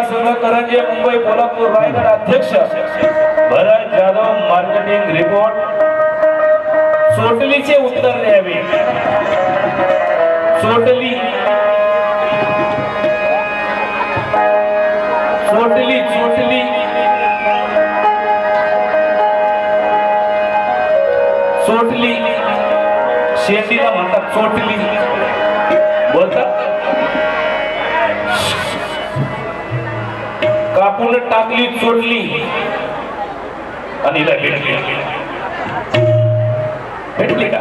होतो संघ करंजे मुंबई कोल्हापूर रायगड अध्यक्ष भरत जाधव मार्केटिंग रिपोर्ट चोटलीचे उत्तर द्यावे. चोटली चोटली चोटली चोटली शेतीला म्हणतात चोटली कापून टाकली चोरली. आणि भेटली. भेटली का?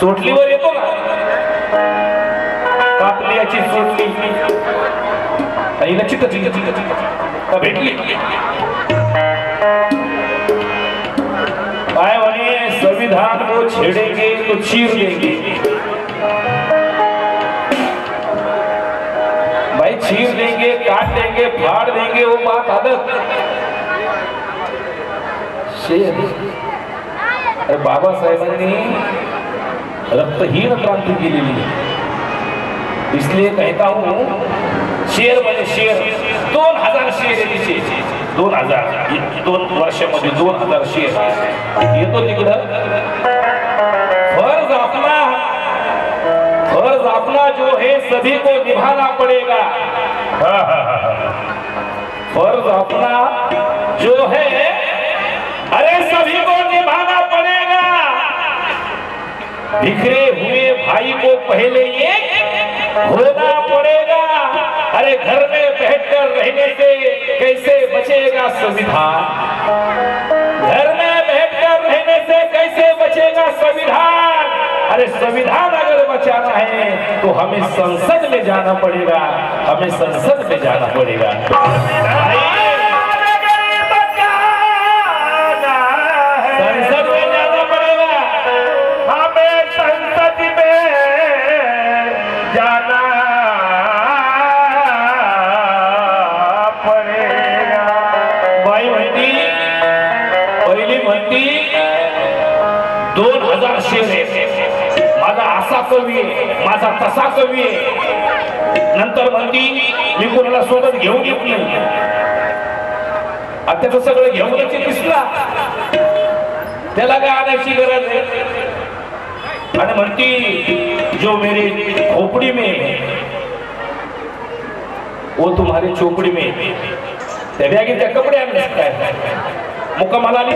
चोटलीवर येतो ना कापली याची चोटली आईला चिक चिक चिक का भेटली? काय म्हणे संविधान को छेडेंगे तो चीर देंगे भाई, चीर देंगे काट देंगे फाड़ देंगे, वो बात अलग शेर. अरे बाबा बाबासाहेबांनी रक्तहीन क्रांती केलेली आहे. इसलिए कहता हूं शेर म्हणजे शेर दोन हजार शेर तिचे. दोन हजार. दोन वर्षामध्ये दोन हजार शेर येतो तिकडं. फर्ज अपना फर्ज अपना जो है सभी को निभाना पड़ेगा. फर्ज अपना जो है अरे सभी को निभाना पड़ेगा. बिखरे हुए भाई को पहले ये होना पड़ेगा। अरे घर में बैठकर रहने से कैसे बचेगा संविधान? घर में बैठकर रहने से कैसे बचेगा संविधान? अरे संविधान अगर बचाना है तो हमें संसद में जाना पड़ेगा। हमें संसद में जाना पड़ेगा। म्हणती दोन हजार शेर. आहे माझा असा कवी आहे माझा तसा कवी आहे. नंतर म्हणती मी कोणाला सोबत घेऊन येत नाही. आता त्याचं सगळं घेऊनच दिसला. त्याला काय आणायची गरज आहे? आणि म्हणती जो मेरी खोपडी में वो तुम्हारी चोपडी में त्या बॅगेत त्या कपडे आणले काय मुक्कामाला आली.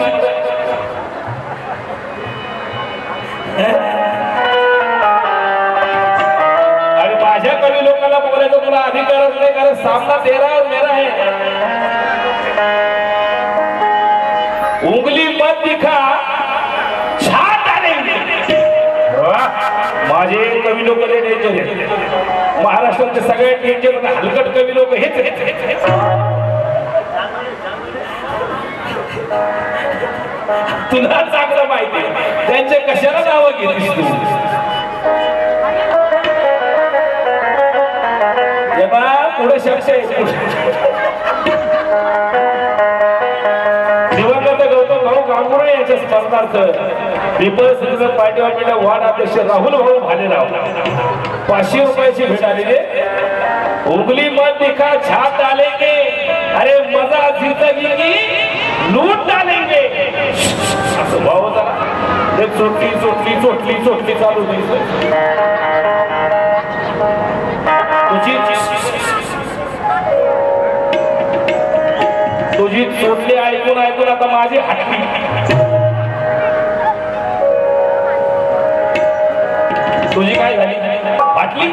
अरे माझ्या कवी लोकांना बोलायचं तुला अधिकारच नाही कारण सामना तेरा मेरा आहे. उंगली मत दिखा माझे कवी लोक लय महाराष्ट्रातले सगळ्यात हलकट कवी लोक हेच हेच हेच हेच तुला चांगलं माहिती त्यांचे कशाला नावं घेतीस तू? पुढे शब्द दिवंगत गौतम भाऊ गांगुर्डे यांच्या स्मरणार्थ people's reserve party of India ward अध्यक्ष राहुल भाऊ भालेराव. पाचशे रुपयाची भेट आलेली उगली मत दिखा छाप डालेंगे अरे मजा जिंदगी की लूट डालेंगे असं भाऊ जरा ते चोटली चोटली चोटली चोटली चालू होती. तुझी तुझी चोटली ऐकून ऐकून आता माझी हटली. तुझी काय झाली? फाटली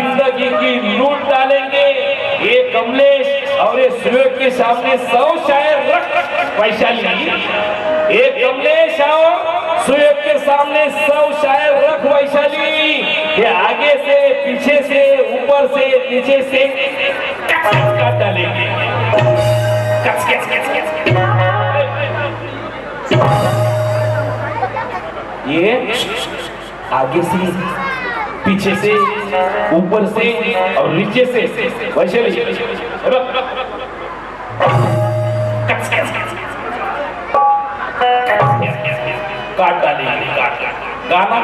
ज़िंदगी की लूट डालेंगे। ये कमलेश और ये सुयोग के सामने सौ शायर रख पैसा लिए ये कमलेश और सुयोग के सामने सौ शायर रख वैशाली ये आगे से, पीछे से, ऊपर से, नीचे से काट डालेंगे। ये आगे से पीछे से ऊपर से और नीचे से। वैशाली। काट डालेंगे गाना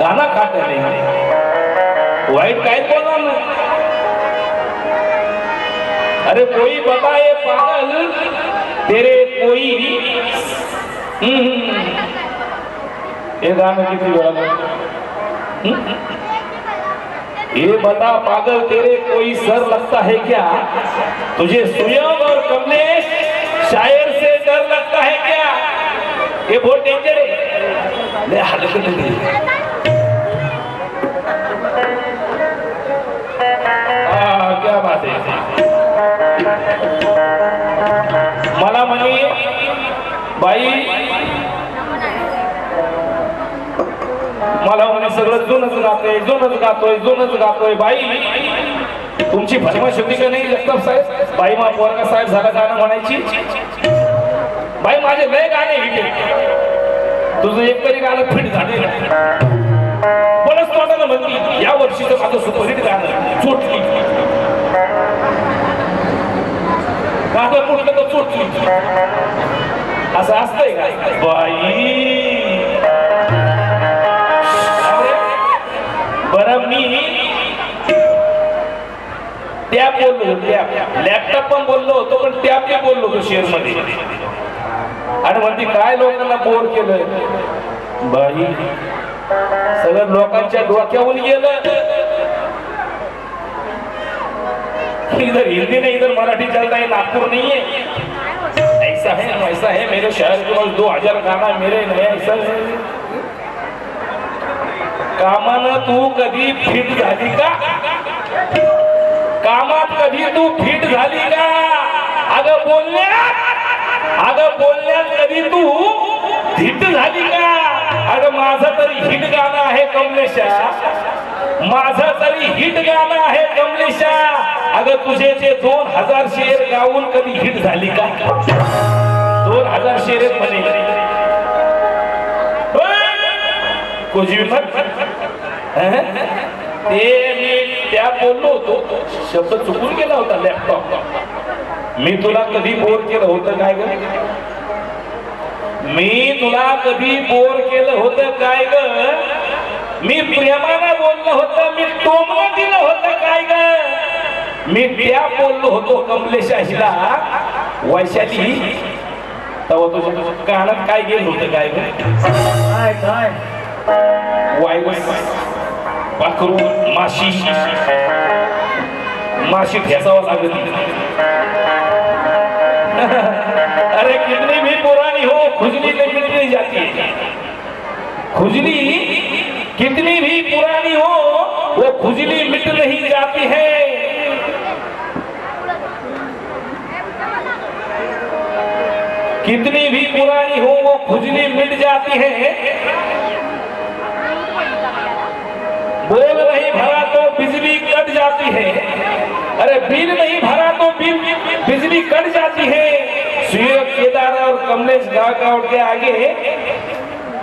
गाना काट डालेंगे। वाइट काय बोलना ना अरे कोई बताए पागल। तेरे कोई हम्म, ये गाना किती वेळा हम्म? ये बता पागल, तेरे कोई सर लगता है क्या? तुझे सुयम और कमलेश शायर से डर लगता है क्या? ये बहुत डेंजर है मला जोनच गातोय जोनच गातोय जोनच गातोय बाई तुमची फरमाश का नाही जगताप साहेब? बाई मा पोरगा साहेब झाला गाणं म्हणायची. बाई माझे लय गाणे हिट तुझं एक तरी गाणं फिट झाले बरंच तोंडाला म्हणली या वर्षीचं माझं सुपरहिट गाणं चोटली गाणं कुठलं तर चोटली असं असतंय का? बाई बर मी टॅब बोललो लॅपटॉप पण बोललो होतो पण त्या बी बोललो होतो शेअरमध्ये आणि म्हणते काय लोकांना बोर केलं बाई सगळं लोकांच्या डोक्याहून गेलं. इधर हिंदी नाही इधर मराठी चलता है नागपुर नहीं है ऐसा है ऐसा है मेरे शहर के पास दो हजार गाना मेरे नया ऐसा है. कामानं तू कधी फिट झाली का? कामात कधी तू फिट झाली का? अगं बोलण्यात अगं बोलण्यात कधी तू हिट झाली का? अगं माझं तरी हिट गाणं आहे कमलेशा. माझं तरी हिट गाणं आहे कमलेशा. अगं तुझे ते दोन हजार शेर गाऊन कधी हिट झाली का? दोन हजार शेर म्हणे. कुछ मत ते मी त्या बोललो होतो. शब्द चुकून गेला होता लॅपटॉप मी तुला कधी बोर केलं होतं काय ग? मी तुला कधी बोर केलं होतं काय ग? मी प्रेमानं बोललो होतं मी टोमणं दिलं होतं काय ग? मी त्या बोललो होतो कमलेशाहीला वैशाली तेव्हा तुझ्या गाण्यात काय गेलं होतं काय ग? काय काय? वायरस माशी माशी अरे, कितनी भी पुरानी हो, खुजली नहीं मिट नहीं जाती है? खुजली कितनी भी पुरानी हो, वो खुजली मिट नहीं जाती है। कितनी भी पुरानी हो, वो खुजली मिट जाती है। नहीं भरा तो बिजली कट जाती है। अरे बिल नहीं भरा तो बिल बिजली कट जाती है। सूर्य केदार और कमलेश गा गा उठ के आगे।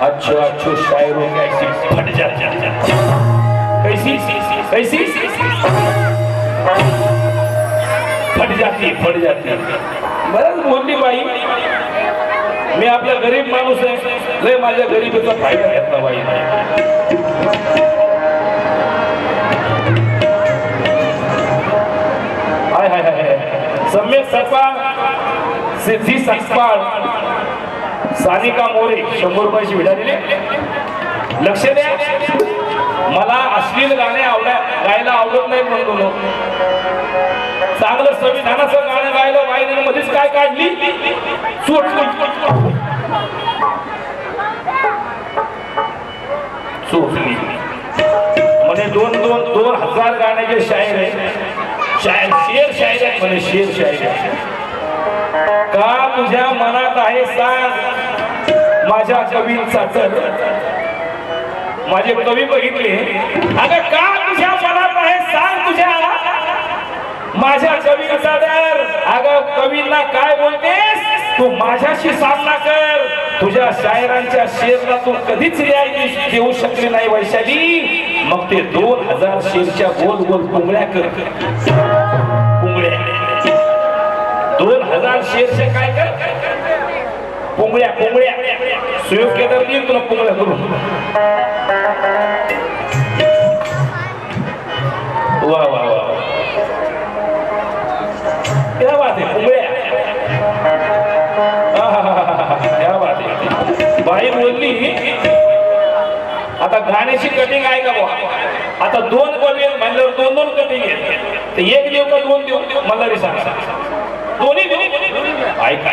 अच्छो अच्छो शायरों की ऐसी फट है। कैसी? कैसी? फट जाती है, फट जाती है। बरंच बोलली बाई मी आपला गरीब माणूस आहे लय माझ्या गरिबीचा फ़ायदा घेतला बाई सकपाळ सिद्धी सकपाळ सानिका मोरे शंभर रुपयाची विडा दिली. लक्ष द्या. मला अश्लील गाणे आवडा गायला आवडत नाही म्हणून चांगलं संविधानाचं गाणं गायलं वाईन मध्येच काय काढली? चोटली चोटली म्हणजे दोन दोन दोन हजार गाण्याचे शायर आहे शायर शेर शायर म्हणे शेर शायर का तुझ्या मनात आहे सांग माझ्या कवींचा तर. माझे कवी बघितले. अगं का तुझ्या मनात आहे सांग तुझ्या? माझ्या कवींचा दर अगं कवींना काय बोलतेस? तू माझ्याशी सामना कर. तुझ्या शायरांच्या शेरला तू कधीच रियायती देऊ शकली नाही वैशाली. मग ते दोन हजार शेरच्या गोल गोल पुंगळ्या कर. पुंगळ्या दोन हजार शेरच्या काय कर? पुंगळ्या पुंगळ्या सुयोग केदार देईल तुला पुंगळ्या करून. वा वा. आता गाण्याची कटिंग आहे का बुवा? आता दोन कवी म्हणल्यावर दोन दोन कटिंग आहेत. एक देऊ का दोन देऊ? मला तरी सांगा. दोन्ही ऐक.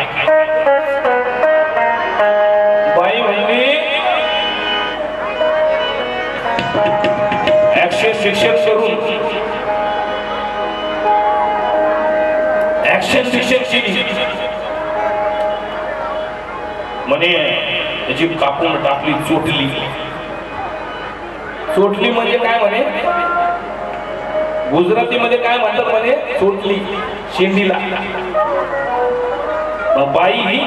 बाई म्हणली ऍक्शन शिक्षक करून ऍक्शन शिक्षक. म्हणे त्याची कापून टाकली चोटली. चोटली म्हणजे काय म्हणे? गुजरातीमध्ये काय म्हणतात म्हणे? चोटली. शेंडीला. मग बाई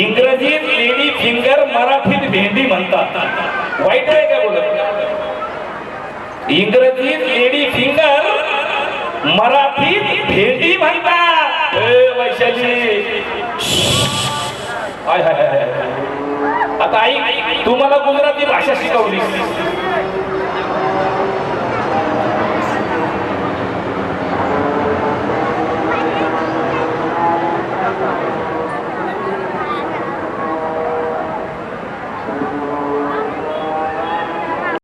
इंग्रजीत लेडी फिंगर मराठीत भेंडी म्हणतात. वाईट आहे का बोलत? इंग्रजीत लेडी फिंगर मराठीत भेंडी म्हणतात. वैशाली. आता आई तू मला गुजराती भाषा शिकवली Thank you.